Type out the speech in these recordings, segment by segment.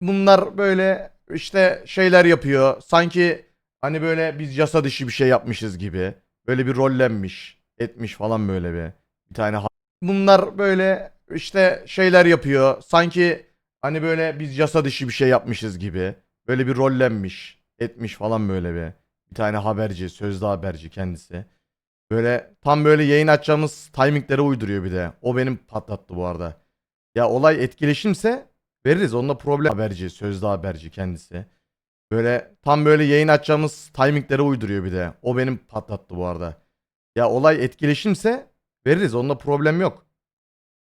bunlar böyle işte şeyler yapıyor. Sanki hani böyle biz yasa dışı bir şey yapmışız gibi. Böyle bir rollenmiş, etmiş falan böyle bir. Bir tane bunlar böyle işte şeyler yapıyor. Sanki hani böyle biz yasa dışı bir şey yapmışız gibi. Böyle bir rollenmiş, etmiş falan böyle bir. Bir tane haberci, sözde haberci kendisi. Böyle tam böyle yayın açacağımız timinglere uyduruyor bir de. O benim patlattı bu arada. Ya olay etkileşimse veririz. Onunla problem haberci, sözde haberci kendisi. Böyle tam böyle yayın açacağımız timinglere uyduruyor bir de. O benim patlattı bu arada. Ya olay etkileşimse veririz. Onunla problem yok.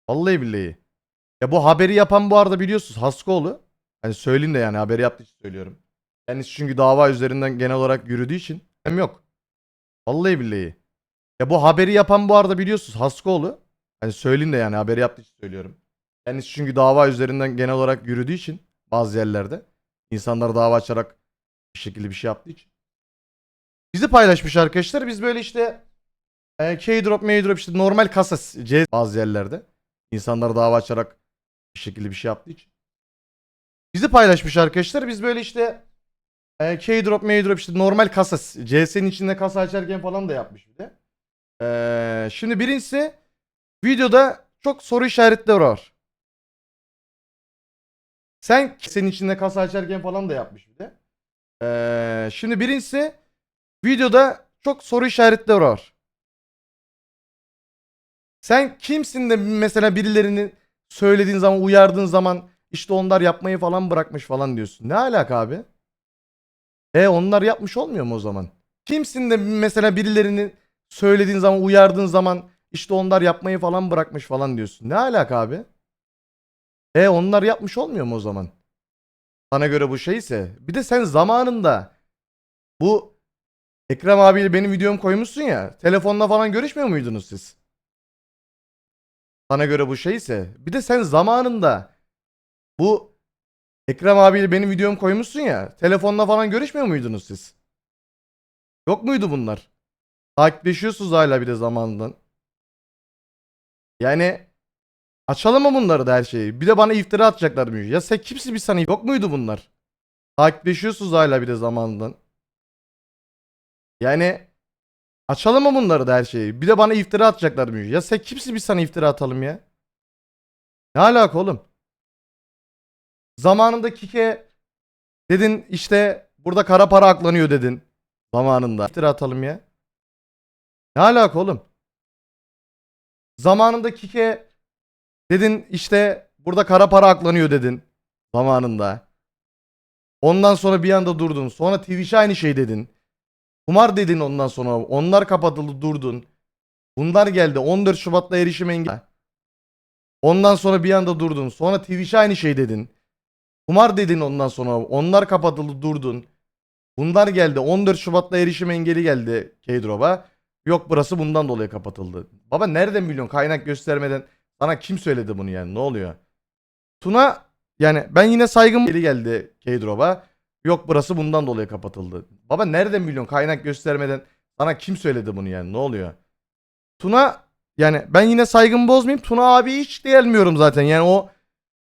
Vallahi billahi. Ya bu haberi yapan bu arada biliyorsunuz Haskoğlu. Hani söyleyeyim de yani haberi yaptığı için söylüyorum. Kendisi çünkü dava üzerinden genel olarak yürüdüğü için hem yok. Vallahi billahi. Ya bu haberi yapan bu arada biliyorsunuz Haskoğlu. Hani söyleyeyim de yani haberi yaptığı için söylüyorum. Kendisi çünkü dava üzerinden genel olarak yürüdüğü için bazı yerlerde insanlar dava açarak bir şekilde bir şey yaptığı için. Bizi paylaşmış arkadaşlar. Biz böyle işte e, K-drop, M-drop işte normal kasa C bazı yerlerde insanlar dava açarak bir şekilde bir şey yaptığı için. Bizi paylaşmış arkadaşlar. Biz böyle işte e, K-drop, M-drop işte normal kasa CS'nin içinde kasa açarken falan da yapmış bir de. E, şimdi birincisi videoda çok soru işaretleri var. Sen senin içinde kasa açarken falan da yapmış bir de. E, şimdi birincisi videoda çok soru işaretleri var. Sen kimsin de mesela birilerini söylediğin zaman uyardığın zaman işte onlar yapmayı falan bırakmış falan diyorsun. Ne alaka abi? E onlar yapmış olmuyor mu o zaman? Kimsin de mesela birilerini söylediğin zaman uyardığın zaman işte onlar yapmayı falan bırakmış falan diyorsun. Ne alaka abi? E onlar yapmış olmuyor mu o zaman? Sana göre bu şeyse. Bir de sen zamanında bu Ekrem abiyle benim videomu koymuşsun ya. Telefonla falan görüşmüyor muydunuz siz? Sana göre bu şeyse. Bir de sen zamanında bu Ekrem abiyle benim videomu koymuşsun ya. Telefonla falan görüşmüyor muydunuz siz? Yok muydu bunlar? Takipleşiyorsunuz hala bir de zamanından. Yani açalım mı bunları da her şeyi? Bir de bana iftira atacaklar mı? Ya sen kimsin bir sana yok muydu bunlar? Takipleşiyorsunuz hala bir de zamanından. Yani açalım mı bunları da her şeyi? Bir de bana iftira atacaklar mı? Ya sen kimsin bir sana iftira atalım ya? Ne alaka oğlum? Zamanında Kike dedin işte burada kara para aklanıyor dedin. Zamanında. İftira atalım ya. Ne alaka oğlum? Zamanında Kike dedin işte burada kara para aklanıyor dedin. Zamanında. Ondan sonra bir anda durdun. Sonra Twitch'e aynı şey dedin. Kumar dedin ondan sonra. Onlar kapatıldı durdun. Bunlar geldi. 14 Şubat'ta erişim engel. Ondan sonra bir anda durdun. Sonra Twitch'e aynı şey dedin. Kumar dedin ondan sonra. Onlar kapatıldı durdun. Bunlar geldi. 14 Şubat'ta erişim engeli geldi K-Drop'a. Yok burası bundan dolayı kapatıldı. Baba nereden biliyorsun kaynak göstermeden sana kim söyledi bunu yani ne oluyor? Tuna yani ben yine saygım geri geldi K-Drop'a. Yok burası bundan dolayı kapatıldı. Baba nereden biliyorsun kaynak göstermeden sana kim söyledi bunu yani ne oluyor? Tuna yani ben yine saygımı bozmayayım. Tuna abi hiç gelmiyorum zaten yani o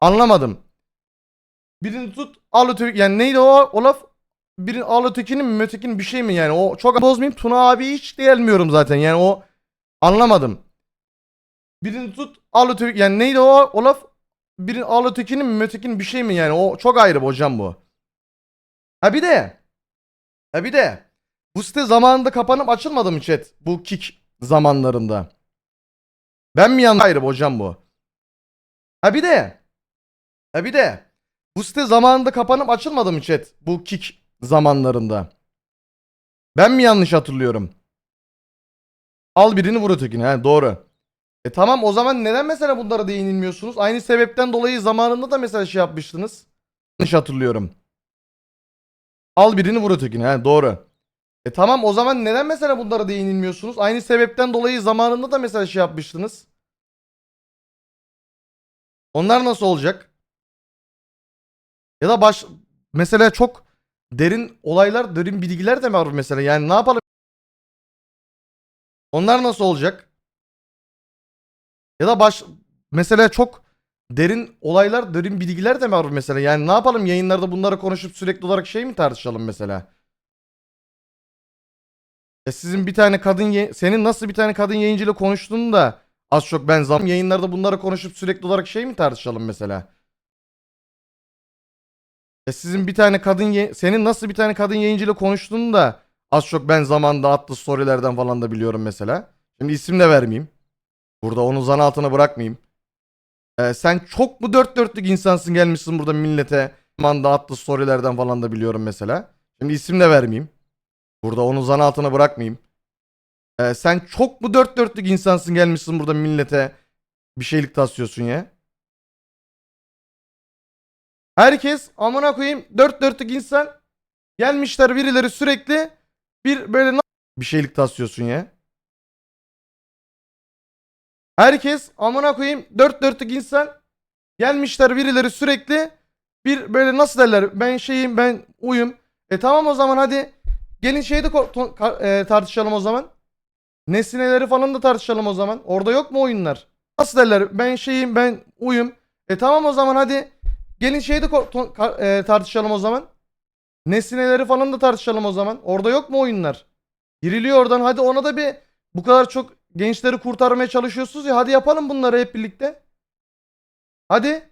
anlamadım. Birini tut al yani neydi o, o laf? Birini al ötekinin mi ötekinin bir şey mi yani o çok bozmayayım. Tuna abi hiç gelmiyorum zaten yani o anlamadım. Birini tut al öteki yani neydi o, o laf? Birini al ötekinin mi ötekinin bir şey mi yani o çok ayrı hocam bu. Ha bir de. Ha bir de. Bu site zamanında kapanıp açılmadı mı chat? Bu kick zamanlarında. Ben mi yanlış ayrı hocam bu? Ha bir de. Ha bir de. Bu site zamanında kapanıp açılmadı mı chat? Bu kick zamanlarında. Ben mi yanlış hatırlıyorum? Al birini vur ötekini. He doğru. E tamam o zaman neden mesela bunlara değinilmiyorsunuz? Aynı sebepten dolayı zamanında da mesela şey yapmıştınız. Yanlış hatırlıyorum. Al birini vur ötekini. Doğru. E tamam o zaman neden mesela bunlara değinilmiyorsunuz? Aynı sebepten dolayı zamanında da mesela şey yapmıştınız. Onlar nasıl olacak? Ya da baş mesela çok derin olaylar, derin bilgiler de var mesela? Yani ne yapalım? Onlar nasıl olacak? Ya da baş mesela çok derin olaylar, derin bilgiler de var mesela. Yani ne yapalım yayınlarda bunları konuşup sürekli olarak şey mi tartışalım mesela? Ya sizin bir tane kadın ye- senin nasıl bir tane kadın yayıncıyla konuştuğunu da az çok ben zam yayınlarda bunları konuşup sürekli olarak şey mi tartışalım mesela? Ya sizin bir tane kadın ye- senin nasıl bir tane kadın yayıncıyla konuştuğunu da az çok ben zamanda attığı storylerden falan da biliyorum mesela. Şimdi isim de vermeyeyim. Burada onu zan altına bırakmayayım. Ee, sen çok mu dört dörtlük insansın gelmişsin burada millete zamanda attığı storylerden falan da biliyorum mesela. Şimdi isim de vermeyeyim. Burada onu zan altına bırakmayayım. Ee, sen çok mu dört dörtlük insansın gelmişsin burada millete bir şeylik taslıyorsun ya. Herkes amına koyayım dört dörtlük insan gelmişler birileri sürekli bir böyle bir şeylik taslıyorsun ya. Herkes amına koyayım dört dörtlük insan gelmişler birileri sürekli bir böyle nasıl derler ben şeyim ben uyum. E tamam o zaman hadi gelin şeyi de e, tartışalım o zaman. Nesneleri falan da tartışalım o zaman. Orada yok mu oyunlar? Nasıl derler ben şeyim ben uyum. E tamam o zaman hadi gelin şeyi de e, tartışalım o zaman. Nesneleri falan da tartışalım o zaman. Orada yok mu oyunlar? Giriliyor oradan hadi ona da bir bu kadar çok gençleri kurtarmaya çalışıyorsunuz ya hadi yapalım bunları hep birlikte. Hadi.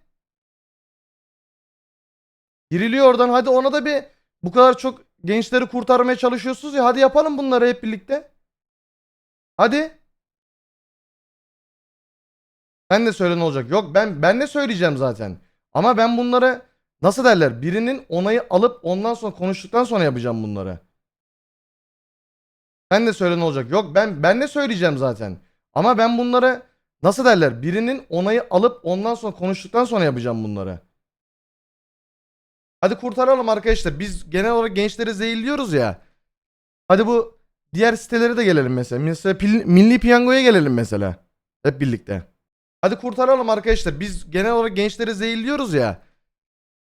Giriliyor oradan hadi ona da bir bu kadar çok gençleri kurtarmaya çalışıyorsunuz ya hadi yapalım bunları hep birlikte. Hadi. Ben de söyle ne olacak? Yok ben ben de söyleyeceğim zaten. Ama ben bunları nasıl derler? Birinin onayı alıp ondan sonra konuştuktan sonra yapacağım bunları. Ben de söyle ne olacak? Yok ben ben de söyleyeceğim zaten. Ama ben bunları nasıl derler? Birinin onayı alıp ondan sonra konuştuktan sonra yapacağım bunları. Hadi kurtaralım arkadaşlar. Biz genel olarak gençleri zehirliyoruz ya. Hadi bu diğer sitelere de gelelim mesela. Mesela Pil- Milli Piyango'ya gelelim mesela. Hep birlikte. Hadi kurtaralım arkadaşlar. Biz genel olarak gençleri zehirliyoruz ya.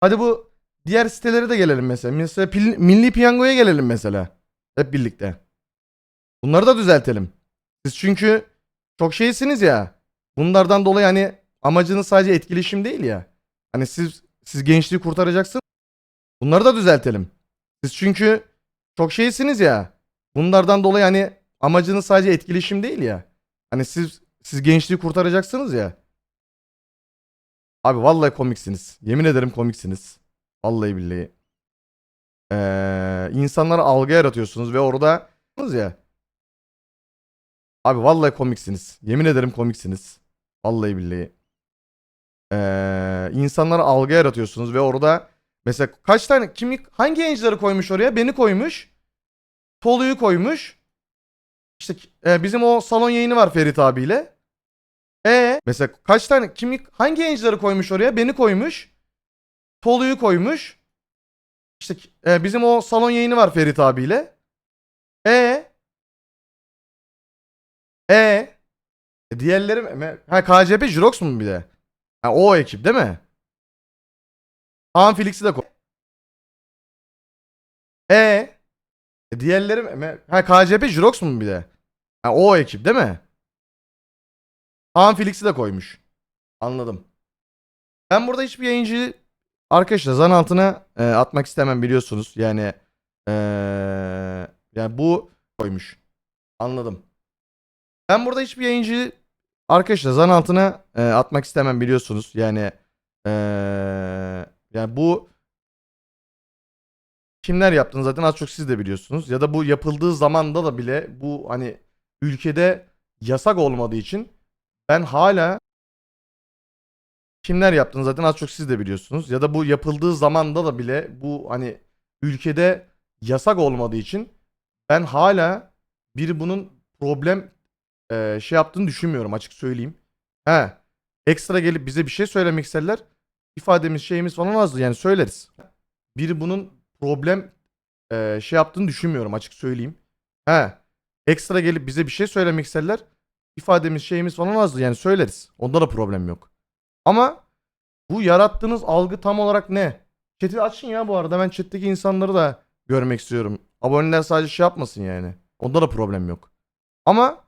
Hadi bu diğer sitelere de gelelim mesela. Mesela Pil- Milli Piyango'ya gelelim mesela. Hep birlikte. Bunları da düzeltelim. Siz çünkü çok şeysiniz ya. Bunlardan dolayı hani amacınız sadece etkileşim değil ya. Hani siz siz gençliği kurtaracaksınız. Bunları da düzeltelim. Siz çünkü çok şeysiniz ya. Bunlardan dolayı hani amacınız sadece etkileşim değil ya. Hani siz siz gençliği kurtaracaksınız ya. Abi vallahi komiksiniz. Yemin ederim komiksiniz. Vallahi billahi. Ee, insanlara algı yaratıyorsunuz ve orada ya. Abi vallahi komiksiniz. Yemin ederim komiksiniz. Vallahi billahi. Ee, insanlara algı yaratıyorsunuz ve orada mesela kaç tane kim hangi yayıncıları koymuş oraya? Beni koymuş. Tolu'yu koymuş. İşte e, bizim o salon yayını var Ferit abiyle. E mesela kaç tane kim hangi yayıncıları koymuş oraya? Beni koymuş. Tolu'yu koymuş. İşte e, bizim o salon yayını var Ferit abiyle. E e e, diğerleri mi? Ha KCP Jirox mu bir de? Ha o ekip değil mi? Kaan Felix'i de koy. E e, diğerleri mi? Ha KCP Jirox mu bir de? Ha o ekip değil mi? Kaan Felix'i de koymuş. Anladım. Ben burada hiçbir yayıncı arkadaşlar zan altına e, atmak istemem biliyorsunuz. Yani e, yani bu koymuş. Anladım. Ben burada hiçbir yayıncı arkadaşlar zan altına e, atmak istemem biliyorsunuz. Yani e, yani bu kimler yaptığını zaten az çok siz de biliyorsunuz. Ya da bu yapıldığı zamanda da bile bu hani ülkede yasak olmadığı için ben hala kimler yaptığını zaten az çok siz de biliyorsunuz. Ya da bu yapıldığı zamanda da bile bu hani ülkede yasak olmadığı için ben hala bir bunun problem e, şey yaptığını düşünmüyorum açık söyleyeyim. He. Ekstra gelip bize bir şey söylemek isterler. ifademiz şeyimiz falan azdı yani söyleriz. Biri bunun problem e, şey yaptığını düşünmüyorum açık söyleyeyim. He. Ekstra gelip bize bir şey söylemek isterler. ifademiz şeyimiz falan azdı yani söyleriz. Onda da problem yok. Ama bu yarattığınız algı tam olarak ne? Chat'i açın ya bu arada. Ben chat'teki insanları da görmek istiyorum. Aboneler sadece şey yapmasın yani. Onda da problem yok. Ama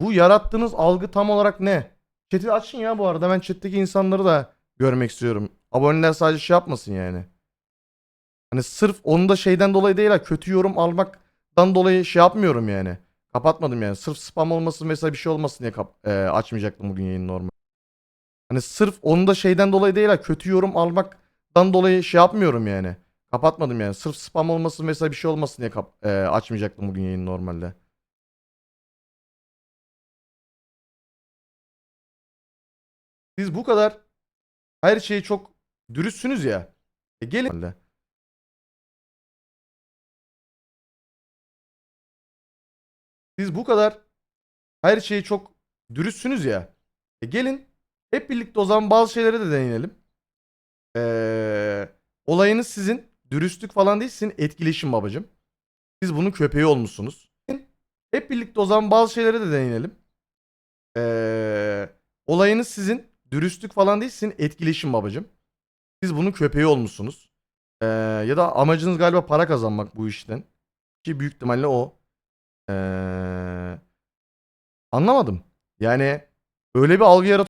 bu yarattığınız algı tam olarak ne? Chat'i açın ya bu arada. Ben chat'teki insanları da görmek istiyorum. Aboneler sadece şey yapmasın yani. Hani sırf onu da şeyden dolayı değil ha kötü yorum almaktan dolayı şey yapmıyorum yani. Kapatmadım yani. Sırf spam olmasın mesela bir şey olmasın diye kap- e, açmayacaktım bugün yayını normal. Hani sırf onu da şeyden dolayı değil ha kötü yorum almaktan dolayı şey yapmıyorum yani. Kapatmadım yani. Sırf spam olmasın mesela bir şey olmasın diye kap- e, açmayacaktım bugün yayını normalde. Siz bu kadar her şeyi çok dürüstsünüz ya. E gelin. Siz bu kadar her şeyi çok dürüstsünüz ya. E gelin hep birlikte o zaman bazı şeylere de değinelim. Ee, olayınız sizin dürüstlük falan değil sizin etkileşim babacım. Siz bunun köpeği olmuşsunuz. Hep birlikte o zaman bazı şeylere de değinelim. Ee, olayınız sizin dürüstlük falan değil sizin etkileşim babacım. Siz bunun köpeği olmuşsunuz. Ee, ya da amacınız galiba para kazanmak bu işten. Ki büyük ihtimalle o. Ee, anlamadım. Yani öyle bir algı yarat